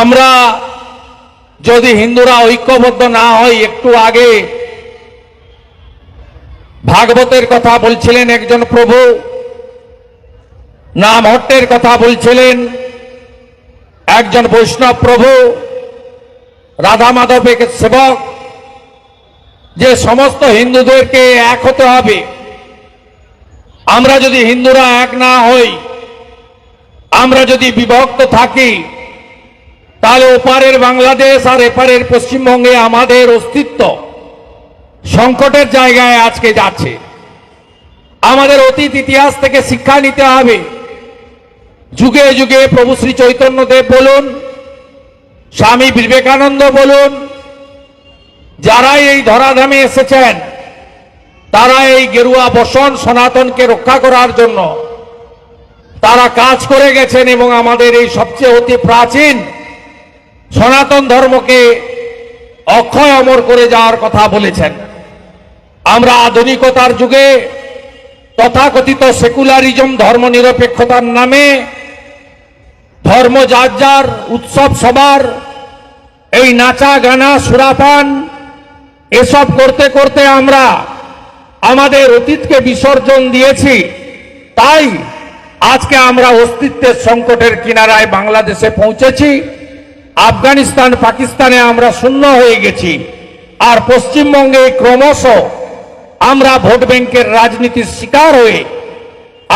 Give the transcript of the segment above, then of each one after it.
আমরা যদি হিন্দুরা ঐক্যবদ্ধ না হয় একটু আগে ভাগবতের কথা বলছিলেন একজন প্রভু, নামহট্টের কথা বলছিলেন একজন বৈষ্ণব প্রভু রাধা মাধবের সেবক, যে সমস্ত হিন্দুদেরকে এক হতে হবে। আমরা যদি হিন্দুরা এক না হই, আমরা যদি বিভক্ত থাকি তাহলে ওপারের বাংলাদেশ আর এপারের পশ্চিমবঙ্গে আমাদের অস্তিত্ব সংকটের জায়গায় আজকে যাচ্ছে। আমাদের অতীত ইতিহাস থেকে শিক্ষা নিতে হবে। যুগে যুগে প্রভু শ্রী চৈতন্য দেব বলুন, স্বামী বিবেকানন্দ বলুন যারা এই ধরাধামে এসেছেন তারা এই গেরুয়া বসন সনাতনকে রক্ষা করার জন্য তারা কাজ করে গেছেন এবং আমাদের এই সবচেয়ে অতি প্রাচীন সনাতন ধর্মকে অক্ষয় অমর করে যাওয়ার কথা বলেছেন। আমরা আধুনিকতার যুগে তথাকথিত সেকুলারিজম, ধর্মনিরপেক্ষতার নামে ধর্ম যার যার উৎসব সবার, এই নাচা, গানা সুরাপান এসব করতে করতে আমরা আমাদের অতীতকে বিসর্জন দিয়েছি। তাই আজকে আমরা অস্তিত্বের সংকটের কিনারায় বাংলাদেশে পৌঁছেছি। আফগানিস্তান, পাকিস্তানে আমরা শূন্য হয়ে গেছি। আর পশ্চিমবঙ্গে ক্রমশ আমরা ভোট ব্যাংকের রাজনীতির শিকার হয়ে,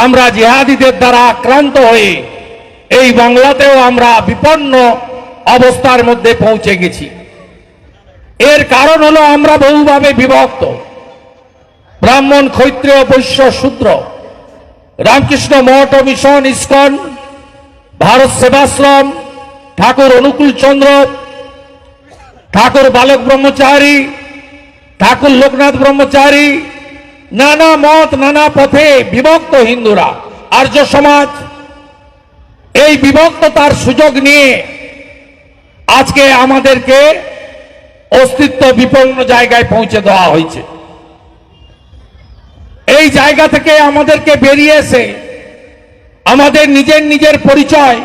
আমরা জিহাদিদের দ্বারা আক্রান্ত হয়ে এই বাংলাতেও আমরা বিপন্ন অবস্থার মধ্যে পৌঁছে গেছি। এর কারণ হলো আমরা বহুভাবে বিভক্ত। ব্রাহ্মণ, ক্ষৈত্রীয়, বৈশ্য, শূদ্র। রামকৃষ্ণ মঠ ও মিশন, ইস্কন, ভারত সেবাশ্রম ঠাকুর অনুকূল চন্দ্র, ঠাকুর বালক ব্রহ্মচারী, ঠাকুর লোকনাথ ব্রহ্মচারী, নানা মত, নানা পথে বিভক্ত হিন্দুরা। আর্য সমাজ, এই বিভক্ততার সুযোগ নিয়ে আজকে আমাদেরকে অস্তিত্ব বিপন্ন জায়গায় পৌঁছে দেওয়া হয়েছে। এই জায়গা থেকে আমাদেরকে বেরিয়ে এসে আমাদের নিজের নিজের পরিচয়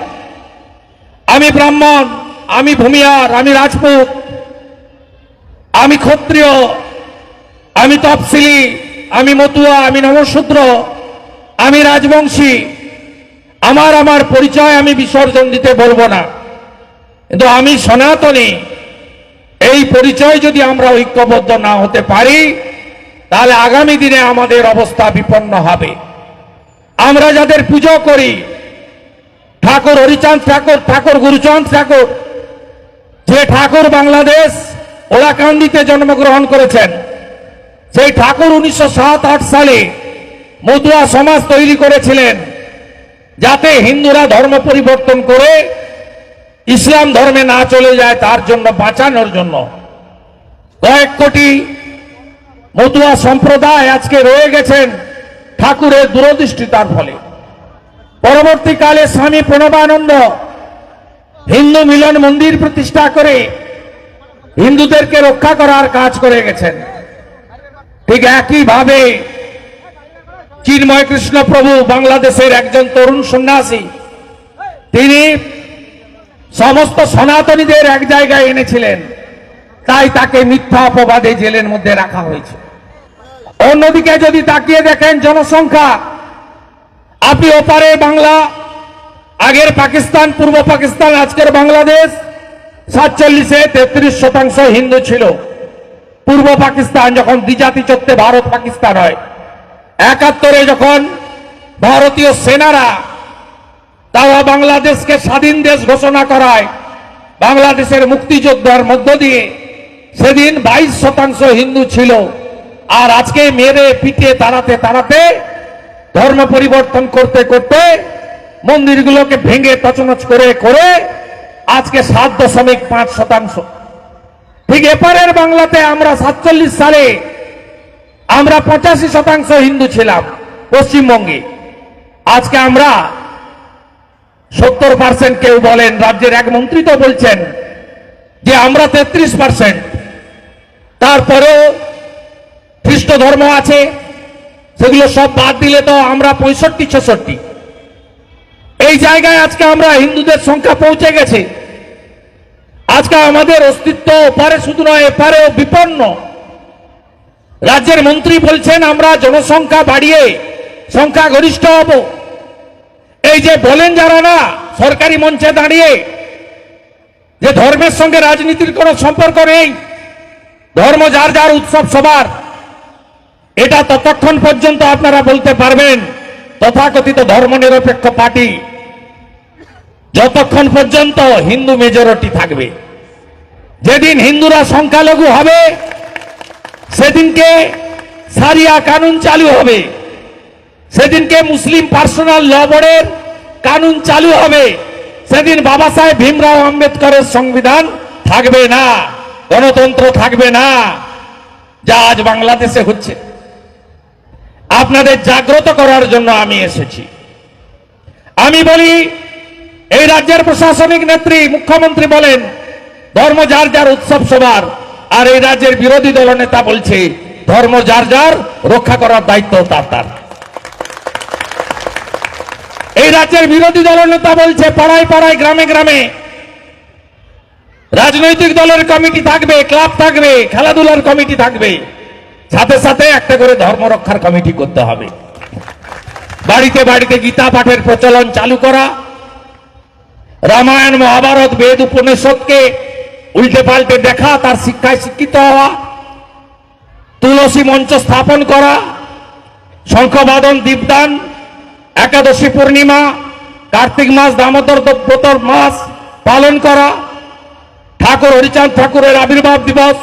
আমি ব্রাহ্মণ, আমি ভূমিয়ার, আমি রাজপুত, আমি ক্ষত্রিয়, আমি তফসিলি, আমি মতুয়া, আমি নমশূদ্র আমি রাজবংশী। আমার আমার পরিচয় আমি বিসর্জন দিতে বলব না। কিন্তু আমি সনাতনী। এই পরিচয় যদি আমরা ঐক্যবদ্ধ না হতে পারি, তাহলে আগামী দিনে আমাদের অবস্থা বিপন্ন হবে। আমরা যাদের পুজো করি ঠাকুর হরিচাঁদ, ঠাকুর ঠাকুর গুরুচাঁদ, ঠাকুর। যে ঠাকুর বাংলাদেশ ওলাকান্দিতে জন্মগ্রহণ করেছেন, সেই ঠাকুর উনিশশো সালে মতুয়া সমাজ তৈরি করেছিলেন, যাতে হিন্দুরা ধর্ম পরিবর্তন করে ইসলাম ধর্মে না চলে যায় তার জন্য বাঁচানোর জন্য। কয়েক কোটি মতুয়া সম্প্রদায় আজকে রয়ে গেছেন ঠাকুরের দূরদৃষ্টিতার ফলে। পরবর্তীকালে স্বামী প্রণবানন্দ হিন্দু মিলন মন্দির প্রতিষ্ঠা করে হিন্দুদেরকে রক্ষা করার কাজ করে গেছেন। ঠিক একইভাবে চিন্ময় কৃষ্ণ প্রভু বাংলাদেশের একজন তরুণ সন্ন্যাসী, তিনি সমস্ত সনাতনীদের এক জায়গায় এনেছিলেন। তাই তাকে মিথ্যা অপবাদে জেলের মধ্যে রাখা হয়েছে। অন্যদিকে যদি তাকিয়ে দেখেন জনসংখ্যা আপনি ওপারে বাংলা, আগের পাকিস্তান, পূর্ব পাকিস্তান, আজকের বাংলাদেশ, সাতচল্লিশে তেত্রিশ শতাংশ হিন্দু ছিল। পূর্ব পাকিস্তান যখন দ্বিজাতি চত্বে ভারত পাকিস্তান হয়, একাত্তরে যখন ভারতীয় সেনারা তারা বাংলাদেশকে স্বাধীন দেশ ঘোষণা করায়, বাংলাদেশের মুক্তিযোদ্ধার মধ্য দিয়ে, সেদিন বাইশ শতাংশ হিন্দু ছিল। আর আজকে মেরে পিটে তাড়াতে তাড়াতে ধর্ম পরিবর্তন করতে করতে মন্দিরগুলোকে ভেঙে তছনছ করে করে আজকে সাত দশমিক পাঁচ শতাংশ। ঠিক এপারের বাংলাতে আমরা সাতচল্লিশ সালে আমরা পঁচাশি শতাংশ হিন্দু ছিলাম পশ্চিমবঙ্গে। আজকে আমরা সত্তর পার্সেন্ট কেউ বলেন, রাজ্যের এক মন্ত্রী তো বলছেন যে আমরা তেত্রিশ পার্সেন্ট। তারপরেও খ্রিস্ট ধর্ম আছে সেগুলো সব বাদ দিলে তো আমরা পঁয়ষট্টি, ছেষট্টি। এই জায়গায় আজকে আমরা হিন্দুদের সংখ্যা পৌঁছে গেছে। আজকে আমাদের অস্তিত্ব ওপারে শুধু নয়, এপারেও বিপন্ন। রাজ্যের মন্ত্রী বলছেন, আমরা জনসংখ্যা বাড়িয়ে সংখ্যা গরিষ্ঠ হব। এই যে বলেন যারা না, সরকারি মঞ্চে দাঁড়িয়ে, যে ধর্মের সঙ্গে রাজনীতির কোনো সম্পর্ক নেই, ধর্ম যার যার উৎসব সবার। এটা ততক্ষণ পর্যন্ত আপনারা বলতে পারবেন, তথাকথিত ধর্মনিরপেক্ষ পার্টি যতক্ষণ পর্যন্ত হিন্দু মেজরিটি থাকবে। যেদিন হিন্দুরা সংখ্যালঘু হবে, সেদিনকে সারিয়া কানুন চালু হবে। সেদিনকে মুসলিম পার্সোনাল ল বোর্ডের কানুন চালু হবে। সেদিন বাবা সাহেব ভীমরাও আম্বেদকরের সংবিধান থাকবে না, গণতন্ত্র থাকবে না, যা আজ বাংলাদেশে হচ্ছে। আপনাদের জাগ্রত করার জন্য আমি এসেছি। আমি বলি, এই রাজ্যের প্রশাসনিক নেত্রী, মুখ্যমন্ত্রী বলেন, ধর্ম যার যার উৎসব সবার, আর এই রাজ্যের বিরোধী দল নেতা বলছে, ধর্ম যার যার রক্ষা করার দায়িত্ব তার তার। এই রাজ্যের বিরোধী দল নেতা বলছে, পাড়ায় পাড়ায়, গ্রামে গ্রামে রাজনৈতিক দলের কমিটি থাকবে, ক্লাব থাকবে, খেলাধুলার কমিটি থাকবে। সাথে সাথে একটা করে ধর্ম রক্ষার কমিটি করতে হবে। বাড়িতে বাড়িতে গীতা পাঠের প্রচলন চালু করা, রামায়ণ, মহাভারত, বেদ, উপনিষদকে উল্টে পাল্টে দেখা, তার শিক্ষায় শিক্ষিত হওয়া, তুলসী মঞ্চ স্থাপন করা, শঙ্খবাদন, দীপদান, একাদশী পূর্ণিমা, কার্তিক মাস, দামোদর ব্রতর মাস পালন করা, ঠাকুর, হরিচাঁদ ঠাকুরের আবির্ভাব দিবস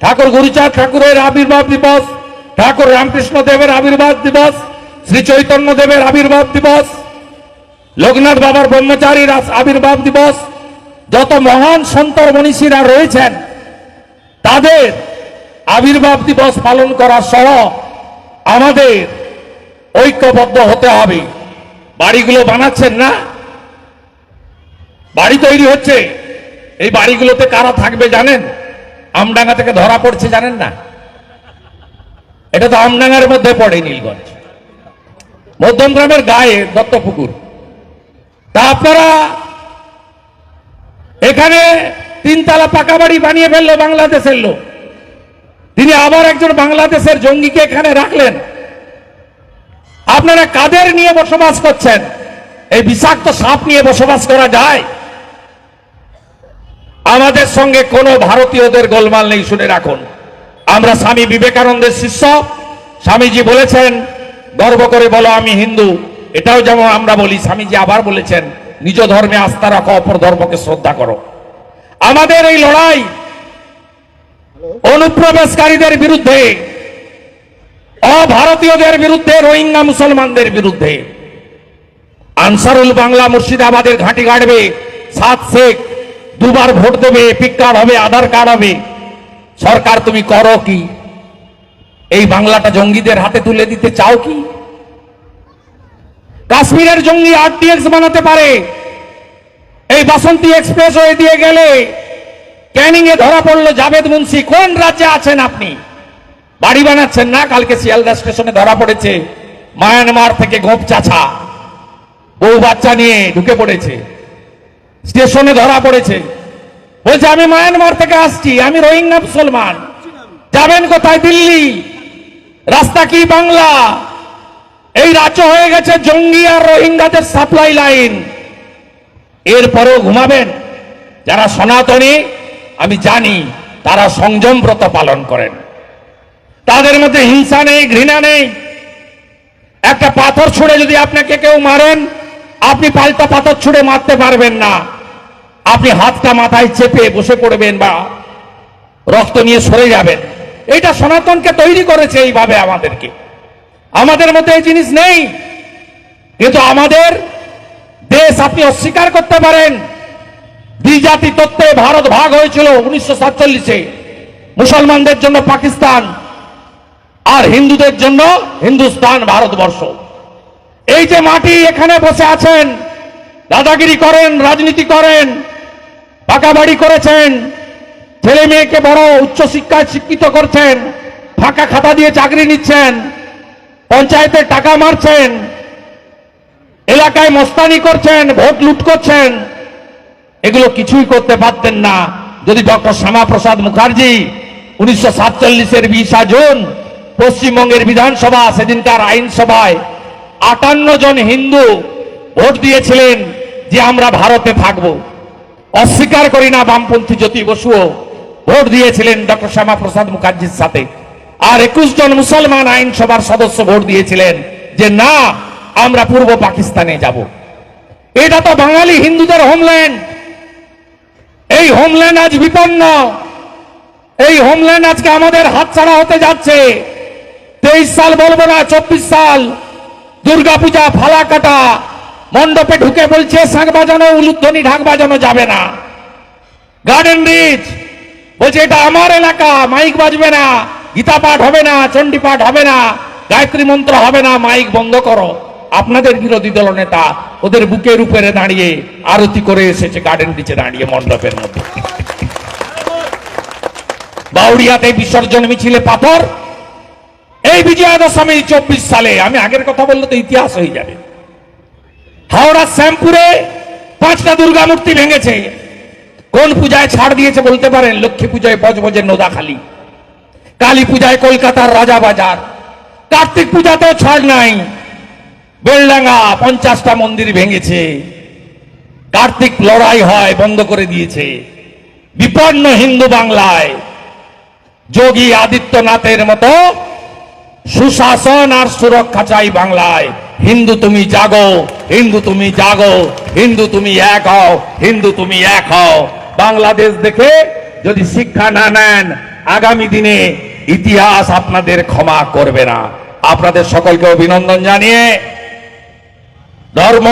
ঠাকুর গুরুচাঁদ ঠাকুরের আবির্ভাব দিবস, ঠাকুর রামকৃষ্ণ দেবের আবির্ভাব দিবস, শ্রী চৈতন্য দেবের আবির্ভাব দিবস, লোকনাথ বাবার ব্রহ্মচারীর আবির্ভাব দিবস। যত মহান সন্তর মনীষীরা রয়েছেন, তাদের আবির্ভাব দিবস পালন করা সহ আমাদের ঐক্যবদ্ধ হতে হবে। বাড়িগুলো বানাচ্ছেন না? বাড়ি তৈরি হচ্ছে। এই বাড়িগুলোতে কারা থাকবে জানেন? আমডাঙ্গা থেকে ধরা পড়ছে, জানেন না? এটা তো আমডাঙ্গার মধ্যে পড়ে নীলগঞ্জ। মধ্যমগ্রামের গায়ে দত্তপুকুর। তা আপনারা এখানে তিনতলা পাকা বাড়ি বানিয়ে ফেলল বাংলাদেশের লোক। তিনি আবার একজন বাংলাদেশের জঙ্গিকে এখানে রাখলেন। আপনারা কাদের নিয়ে বসবাস করছেন? এই বিষাক্ত সাপ নিয়ে বসবাস করা যায়? আমাদের সঙ্গে কোনো ভারতীয়দের গোলমাল নেই, শুনে রাখুন। আমরা স্বামী বিবেকানন্দের শিষ্য। স্বামীজি বলেছেন, গর্ব করে বলো আমি হিন্দু। এটাও যেমন আমরা বলি, স্বামীজি আবার বলেছেন, নিজ ধর্মে আস্থা রাখো, অপর ধর্মকে শ্রদ্ধা করো। আমাদের এই লড়াই অনুপ্রবেশকারীদের বিরুদ্ধে, অভারতীয়দের বিরুদ্ধে, রোহিঙ্গা মুসলমানদের বিরুদ্ধে। আনসারুল বাংলা মুর্শিদাবাদের ঘাঁটি গাড়বে সাত শেখ। দুবার ভোট দেবে, এপিক কার্ড হবে, আধার কার্ড হবে। সরকার তুমি করো কি? এই বাংলাটা জঙ্গিদের হাতে তুলে দিতে চাও কি? কাশ্মীরের জঙ্গি আরটিএক্স বানাতে পারে। এই বাসন্তী এক্সপ্রেস হয়ে দিয়ে গেলে ক্যানিং এ ধরা পড়ল জাভেদ মুন্সি। কোন রাজ্যে আছেন আপনি? বাড়ি বানাচ্ছেন না? কালকে শিয়ালদা স্টেশনে ধরা পড়েছে। মায়ানমার থেকে গোপ চাছা বউ বাচ্চা নিয়ে ঢুকে পড়েছে। স্টেশনে ধরা পড়েছে। বলছে, আমি মায়ানমার থেকে আসছি, আমি রোহিঙ্গা মুসলমান। যাবেন কোথায়? দিল্লি। রাস্তা কি বাংলা? এই রাজ্য হয়ে গেছে জঙ্গি আর রোহিঙ্গাদের সাপ্লাই লাইন। এরপরেও ঘুমাবেন। যারা সনাতনী, আমি জানি, তারা সংযম ব্রত পালন করেন। তাদের মধ্যে হিংসা নেই, ঘৃণা নেই। একটা পাথর ছুঁড়ে যদি আপনাকে কেউ মারেন, আপনি পাল্টা পাথর ছুঁড়ে মারতে পারবেন না। আপনি হাতটা মাথায় চেপে বসে পড়বেন বা রক্ত নিয়ে সরে যাবেন। এটা সনাতনকে তৈরি করেছে এইভাবে আমাদেরকে। আমাদের মধ্যে এই জিনিস নেই। কিন্তু আমাদের দেশ আপনি অস্বীকার করতে পারেন। দ্বিজাতি তত্ত্বে ভারত ভাগ হয়েছিল উনিশশো সাতচল্লিশে। মুসলমানদের জন্য পাকিস্তান আর হিন্দুদের জন্য হিন্দুস্তান ভারতবর্ষ। এই যে মাটি এখানে বসে আছেন দাদাগিরি করেন, রাজনীতি করেন পাকা বাড়ি করেছেন, ছেলে মেয়েকে বড় উচ্চ শিক্ষায় শিক্ষিত করছেন, ফাঁকা খাতা দিয়ে চাকরি নিচ্ছেন পঞ্চায়েতের টাকা মারছেন, এলাকায় মস্তানি করছেন, ভোট লুট করছেন, এগুলো কিছুই করতে পারতেন না। যদি ডক্টর শ্যামাপ্রসাদ মুখার্জি উনিশশো সাতচল্লিশের বিশা জুন পশ্চিমবঙ্গের বিধানসভা, সেদিনকার আইনসভায় আটান্ন জন হিন্দু ভোট দিয়েছিলেন যে আমরা ভারতে থাকব। অস্বীকার করি না বামপন্থী জ্যোতি বসুও। ভোট দিয়েছিলেন ডক্টর শ্যামাপ্রসাদ মুখার্জির সাথে। আর একুশ জন মুসলমান আইনসভার সদস্য ভোট দিয়েছিলেন যে না, আমরা পূর্ব পাকিস্তানে যাব। এটা তো বাঙালি হিন্দুদের হোমল্যান্ড এই হোমল্যান্ড আজ বিপন্ন। এই হোমল্যান্ড আজকে আমাদের হাতছাড়া হতে যাচ্ছে। তেইশ সাল বলব না, চব্বিশ সাল, দুর্গাপূজা, ফালাকাটা মণ্ডপে ঢুকে বলছে শাঁখ বাজানো, উলুধ্বনি, ঢাক বাজানো যাবে না। গার্ডেন রিচ বলছে, এটা আমার এলাকা, মাইক বাজবে না, গীতা পাঠ হবে না, চণ্ডী পাঠ হবে না, গায়ত্রী মন্ত্র হবে না, মাইক বন্ধ করো। আপনাদের বিরোধী দল নেতা ওদের বুকের উপরে দাঁড়িয়ে আরতি করে এসেছে গার্ডেন রিচে দাঁড়িয়ে মণ্ডপের মধ্যে। বাউরিয়াতে বিসর্জন মিছিলে পাথর। এই বিজয়া দশমী চব্বিশ সালে, আমি আগের কথা বললে তো ইতিহাস হয়ে যাবে। হাওড়া শ্যামপুরে পাঁচটা দুর্গা মূর্তি ভেঙেছে। কোন পূজায় ছাড় দিয়েছে বলতে পারেন? লক্ষ্মী পূজায় বজবজের নোদাখালী কালী পূজায় কলকাতার রাজা বাজার। কার্তিক পূজাতেও ছাড় নাই। বেলডাঙ্গা পঞ্চাশটা মন্দির ভেঙেছে। কার্তিক লড়াই হয়, বন্ধ করে দিয়েছে। বিপন্ন হিন্দু বাংলায়। যোগী আদিত্যনাথের মতো সুশাসন আর সুরক্ষা চাই বাংলায়। হিন্দু তুমি জাগো, হিন্দু তুমি জাগো, হিন্দু তুমি এক হও, হিন্দু তুমি এক হও। বাংলাদেশ দেখে যদি শিক্ষা না নেন, আগামী দিনে ইতিহাস আপনাদের ক্ষমা করবে না। আপনাদের সকলকে অভিনন্দন জানিয়ে ধর্ম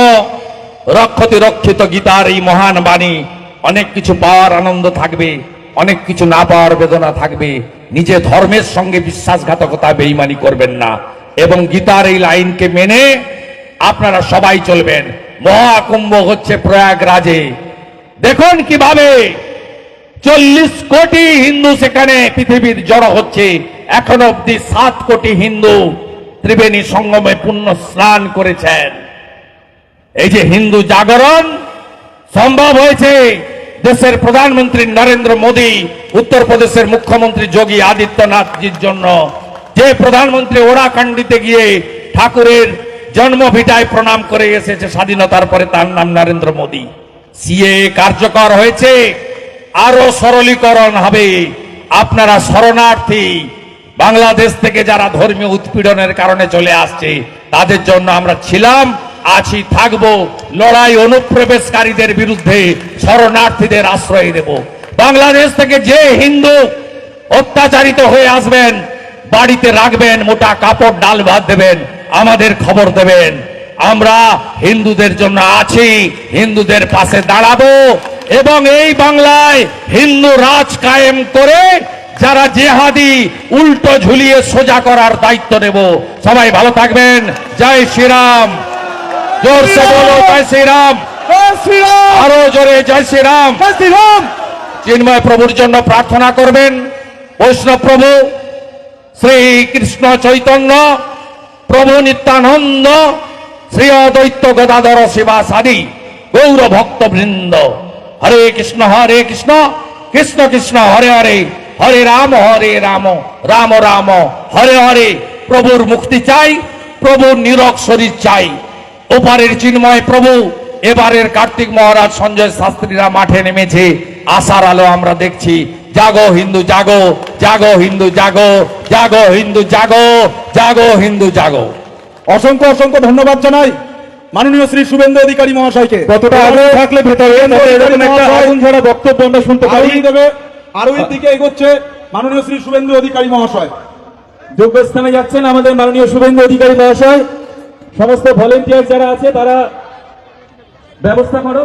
রক্ষতি রক্ষিত গীতার এই মহান বাণী, অনেক কিছু পাওয়ার আনন্দ থাকবে, অনেক কিছু না পাওয়ার বেদনা থাকবে। নিজে ধর্মের সঙ্গে বিশ্বাসঘাতকতা, বেইমানি করবেন না। এবং গীতার এই লাইনকে মেনে আপনারা সবাই চলবেন। মহাকুম্ভ হচ্ছে প্রয়াগরাজে। দেখুন কীভাবে চল্লিশ কোটি হিন্দু সেখানে পৃথিবীর জড়ো হচ্ছে। এখন অব্দি সাত কোটি হিন্দু ত্রিবেণী সঙ্গমে পুণ্য স্নান করেছেন। এই যে হিন্দু জাগরণ সম্ভব হয়েছে। দেশের প্রধানমন্ত্রী নরেন্দ্র মোদী, উত্তরপ্রদেশের মুখ্যমন্ত্রী যোগী আদিত্যনাথজির জন্য যে প্রধানমন্ত্রী ওরাকান্ডিতে গিয়ে ঠাকুরের জন্মভিটায় প্রণাম করে এসেছে স্বাধীনতার পরে তার নাম নরেন্দ্র মোদী। সিএ কার্যকর হয়েছে আরও সরলীকরণ হবে। আপনারা শরণার্থী, বাংলাদেশ থেকে যারা ধর্মীয় উৎপীড়নের কারণে চলে আসছে, তাদের জন্য আমরা ছিলাম, আছি, থাকব। লড়াই অনুপ্রবেশকারীদের বিরুদ্ধে শরণার্থীদের আশ্রয় দেব। বাংলাদেশ থেকে যে হিন্দু অত্যাচারিত হয়ে আসবেন বাড়িতে রাখবেন মোটা কাপড় ডাল ভাত দেবেন আমাদের খবর দেবেন। আমরা হিন্দুদের জন্য আছি হিন্দুদের পাশে দাঁড়াবো এবং এই বাংলায় হিন্দু রাজ কায়েম করে যারা জেহাদি উল্টো ঝুলিয়ে সোজা করার দায়িত্ব নেব সবাই ভালো থাকবেন। জয় শ্রীরাম। জোরসে বলো জয় শ্রীরাম। আরও জোরে জয় শ্রীরাম। চিন্ময় প্রভুর জন্য প্রার্থনা করবেন। বৈষ্ণব প্রভু শ্রী কৃষ্ণ চৈতন্য, প্রভু নিত্যানন্দ, শ্রী অদ্বৈত গদাধর শিবাসাদি, গৌর ভক্ত বৃন্দ হরে কৃষ্ণ হরে কৃষ্ণ কৃষ্ণ কৃষ্ণ, হরে হরে হরে রাম হরে রাম রাম রাম, হরে হরে। প্রভুর মুক্তি চাই, প্রভুর নিরক শরীর চাই। ওপারের চিন্ময় প্রভু, এবারের কার্তিক মহারাজ সঞ্জয় শাস্ত্রীরা মাঠে নেমেছে। আশার আলো আমরা দেখছি। জাগো হিন্দু জাগো জাগো হিন্দু জাগো জাগো হিন্দু জাগো জাগো হিন্দু জাগো। অসংখ্য অসংখ্য ধন্যবাদ জানাই মাননীয় শ্রী শুভেন্দু অধিকারী মহাশয়কে। কতটা আগ্রহ থাকলে ভেতরে এরকম একটা আগুন ঝরা বক্তব্য আমরা শুনতে পারি দেবে আরোহীর দিকে এগোচ্ছে মাননীয় শ্রী শুভেন্দু অধিকারী মহাশয়। যোগ্য স্থানে যাচ্ছেন আমাদের মাননীয় শুভেন্দু অধিকারী মহাশয়। সমস্ত ভলেন্টিয়ার যারা আছে তারা ব্যবস্থা করো।